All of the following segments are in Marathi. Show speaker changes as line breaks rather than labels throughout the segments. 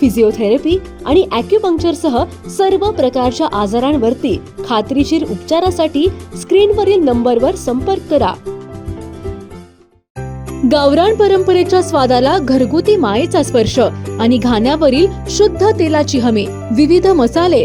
फिजिओथेरपी आणि अॅक्युपंक्चरसह सर्व प्रकारच्या आजारांवरती खात्रीशीर उपचारासाठी स्क्रीनवरील नंबरवर संपर्क करा. गावरान परंपरेच्या स्वादाला घरगुती मायेचा स्पर्श आणि घाण्यावरील शुद्ध तेलाची हमी विविध मसाले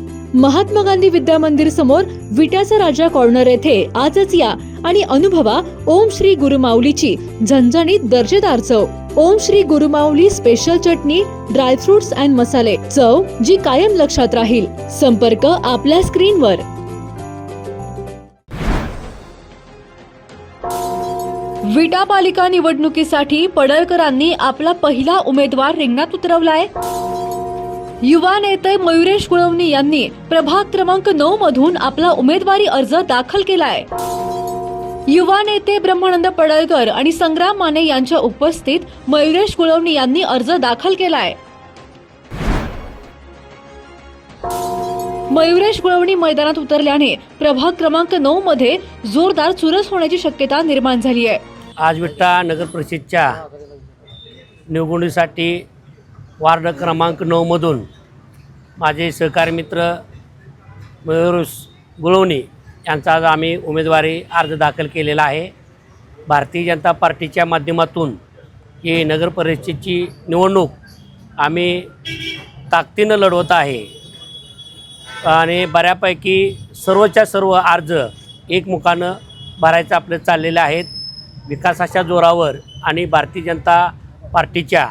महात्मा गांधी विद्या मंदिर समोर विट्याचा राजा कॉर्नर येथे आजच या आणि अनुभवा ओम श्री गुरुमाऊलीची झणझणीत दर्जेदार चव. ओम श्री गुरुमाऊली स्पेशल चटणी ड्रायफ्रुट्स अँड मसाले चव जी कायम लक्षात राहील. संपर्क आपल्या स्क्रीनवर. विटा पालिका निवडणुकीसाठी पडळकरांनी आपला पहिला उमेदवार रिंगणात उतरवलाय. युवा नेते मयुरेश गुळवणी यांनी प्रभाग क्रमांक नऊ मधून आपला उमेदवारी अर्ज दाखल केलाय. युवा नेते ब्रह्मानंद पडळकर आणि संग्राम माने यांच्या उपस्थित मयुरेश गुळवणी यांनी अर्ज दाखल केलाय. मयुरेश गुळवणी मैदानात उतरल्याने प्रभाग क्रमांक नऊ मध्ये जोरदार चुरस होण्याची शक्यता निर्माण झाली आहे
आज विठ्ठा नगर परिषदच्या निवडणुकीसाठी वार्ड क्रमांक नऊमधून माझे सहकारी मित्र मयुरुष गुळवणी यांचा आज आम्ही उमेदवारी अर्ज दाखल केलेला आहे. भारतीय जनता पार्टीच्या माध्यमातून ही नगर परिषदेची निवडणूक आम्ही ताकदीनं लढवत आहे. आणि बऱ्यापैकी सर्वच्या सर्व अर्ज एकमुखानं भरायचं आपलं चाललेले आहेत. विकासाच्या जोरावर आणि भारतीय जनता पार्टीच्या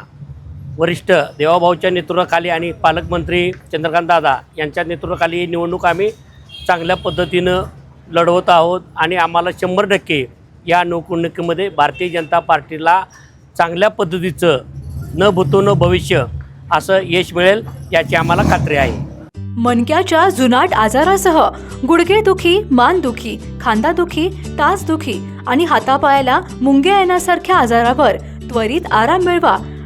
वरिष्ठ देवाभाऊच्या नेतृत्वाखाली आणि पालकमंत्री चंद्रकांत दादा यांच्या नेतृत्वाखाली ही निवडणूक आम्ही चांगल्या पद्धतीनं लढवत आहोत आणि आम्हाला शंभर टक्के या निवडणुकीमध्ये भारतीय जनता पार्टीला चांगल्या पद्धतीचं न भूतो न भविष्य असं यश मिळेल याची आम्हाला खात्री आहे.
मनक्याच्या जुनाट आजारासह गुडघेदुखी मानदुखी खांदादुखी टाचदुखी आणि हातापायाला मुंग्या येण्यासारख्या आजारावर त्वरित आराम मिळवा